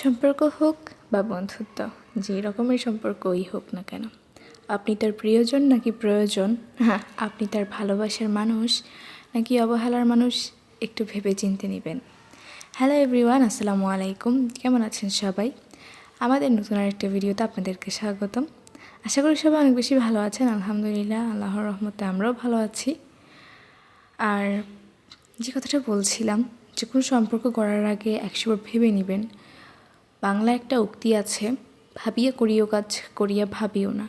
সম্পর্ক হোক বা বন্ধুত্ব, যে রকমের সম্পর্কই হোক না কেন। আপনি তার প্রিয়জন নাকি প্রয়োজন? হ্যাঁ আপনি তার ভালোবাসার মানুষ নাকি অবহেলার মানুষ? একটু ভেবে চিনতে নেবেন। হ্যালো এভরিওয়ান আসসালামু আলাইকুম। কেমন আছেন সবাই? আমাদের নতুন আরেকটা ভিডিওতে আপনাদেরকে স্বাগতম। আশা করি সবাই অনেক বেশি ভালো আছেন। আলহামদুলিল্লাহ, আল্লাহর রহমতে আমরাও ভালো আছি। আর যে কথাটা বলছিলাম, যে কোনো সম্পর্ক করার আগে একশোবার ভেবে নেবেন। বাংলা একটা উক্তি আছে, ভাবিয়া করিও কাজ করিয়া ভাবিও না।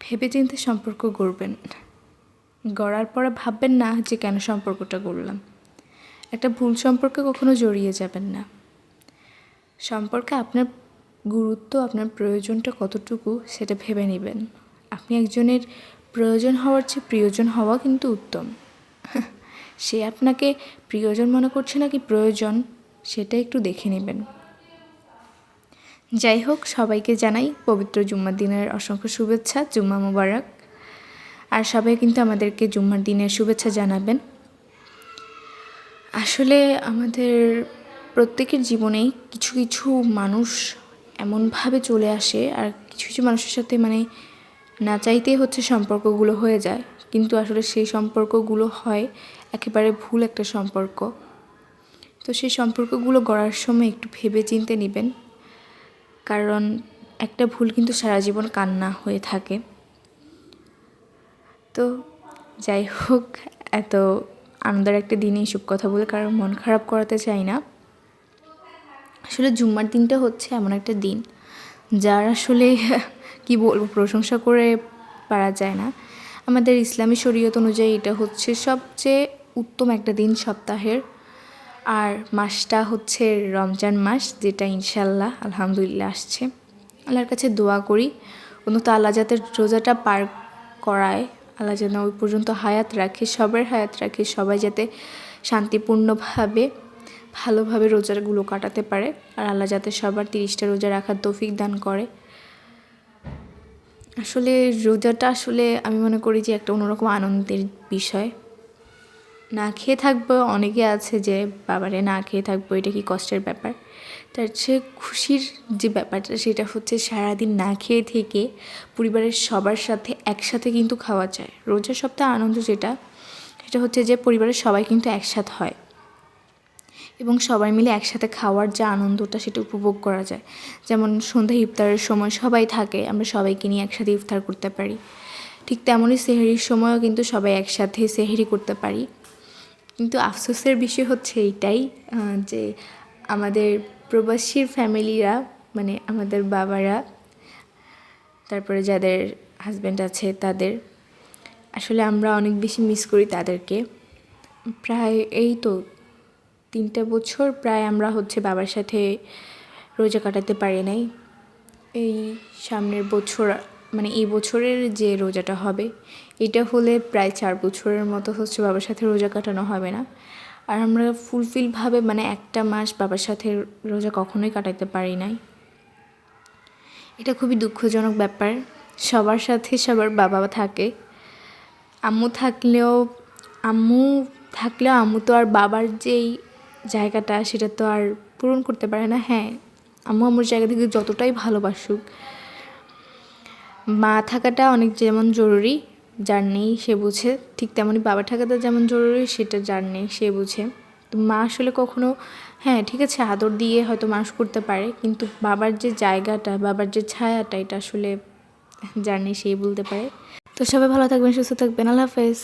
ভেবে চিন্তে সম্পর্ক গড়বেন। গড়ার পরে ভাববেন না যে কেন সম্পর্কটা গড়লাম। একটা ভুল সম্পর্কে কখনো জড়িয়ে যাবেন না। সম্পর্কে আপনার গুরুত্ব, আপনার প্রয়োজনটা কতটুকু সেটা ভেবে নেবেন। আপনি একজনের প্রয়োজন হওয়ার চেয়ে প্রিয়জন হওয়া কিন্তু উত্তম। সে আপনাকে প্রিয়জন মনে করছে নাকি প্রয়োজন, সেটা একটু দেখে নেবেন। যাই হোক সবাইকে জানাই পবিত্র জুম্মার দিনের অসংখ্য শুভেচ্ছা, জুম্মা মুবারক। আর সবাই কিন্তু আমাদেরকে জুম্মার দিনের শুভেচ্ছা জানাবেন। আসলে আমাদের প্রত্যেকের জীবনেই কিছু কিছু মানুষ এমনভাবে চলে আসে আর কিছু কিছু মানুষের সাথে মানে না চাইতেই হচ্ছে সম্পর্কগুলো হয়ে যায়। কিন্তু আসলে সেই সম্পর্কগুলো হয় একেবারে ভুল একটা সম্পর্ক। তো সেই সম্পর্কগুলো গড়ার সময় একটু ভেবে চিনতে নেবেন। কারণ একটা ভুল কিন্তু সারা জীবন কান্না হয়ে থাকে। তো যাই হোক, এত আনন্দের একটা দিনে এসব কথা বলে কারোর মন খারাপ করাতে চাই না। আসলে জুম্মার দিনটা হচ্ছে এমন একটা দিন, যার আসলে কি বলব, প্রশংসা করে পারা যায় না। আমাদের ইসলামী শরীয়ত অনুযায়ী এটা হচ্ছে সবচেয়ে উত্তম একটা দিন সপ্তাহের। আর মাসটা হচ্ছে রমজান মাস, যেটা ইনশাল্লাহ, আলহামদুলিল্লাহ আসছে। আল্লাহর কাছে দোয়া করি অন্তত আল্লাহ যাতে রোজাটা পার করায়, আল্লাহ যেন ওই পর্যন্ত হায়াত রাখে, সবার হায়াত রাখে, সবাই যাতে শান্তিপূর্ণভাবে, ভালোভাবে রোজাগুলো কাটাতে পারে, আর আল্লাহ যাতে সবার তিরিশটা রোজা রাখার তৌফিক দান করে। আসলে রোজাটা আসলে আমি মনে করি যে একটা অন্যরকম আনন্দের বিষয়। না খেয়ে থাকব, অনেকে আছে যে, বাবারে, না খেয়ে থাকব, এটা কি কষ্টের ব্যাপার? তার চেয়ে খুশির যে ব্যাপারটা, সেটা হচ্ছে সারাদিন না খেয়ে থেকে পরিবারের সবার সাথে একসাথে কিন্তু খাওয়া যায়। রোজার সপ্তাহে আনন্দ যেটা, সেটা হচ্ছে যে, পরিবারের সবাই কিন্তু একসাথ হয়। এবং সবাই মিলে একসাথে খাওয়ার যে আনন্দটা, সেটা উপভোগ করা যায়। যেমন সন্ধ্যা ইফতারের সময় সবাই থাকে, আমরা সবাইকে নিয়ে একসাথে ইফতার করতে পারি। ঠিক তেমনই সেহেরির সময়ও কিন্তু সবাই একসাথে সেহেরি করতে পারি। কিন্তু আফসোসের বিষয় হচ্ছে এইটাই যে আমাদের প্রবাসীর ফ্যামিলিরা মানে আমাদের বাবারা, তারপরে যাদের হাজব্যান্ড আছে তাদের, আসলে আমরা অনেক বেশি মিস করি তাদেরকে। প্রায় এই তো, তিনটা বছর প্রায় আমরা হচ্ছে বাবার সাথে রোজা কাটাতে পারি নাই। এই সামনের বছর মানে এই বছরের যে রোজাটা হবে, এটা হলে প্রায় চার বছরের মতো হচ্ছে বাবার সাথে রোজা কাটানো হবে না। আর আমরা ফুলফিলভাবে মানে একটা মাস বাবার সাথে রোজা কখনোই কাটাতে পারি নাই। এটা খুবই দুঃখজনক ব্যাপার। সবার সাথে সবার বাবা থাকে, আম্মু থাকলেও আম্মু থাকলেও আম্মু তো আর বাবার যেই জায়গাটা সেটা তো আর পূরণ করতে পারে না। হ্যাঁ আম্মু আম্মুর জায়গা থেকে যতটাই ভালোবাসুক মা থাকাটা অনেক যেমন জরুরি, যার নেই সে বুঝে। ঠিক তেমনই বাবা থাকাটা যেমন জরুরি, সেটা যার নেই সে বুঝে। তো মা আসলে কখনো হ্যাঁ ঠিক আছে, আদর দিয়ে হয়তো মানুষ করতে পারে, কিন্তু বাবার যে জায়গাটা, বাবার যে ছায়াটা, এটা আসলে যার নেই সেই বলতে পারে। তো সবাই ভালো থাকবেন, সুস্থ থাকবেন। আল্লাহ হাফেজ।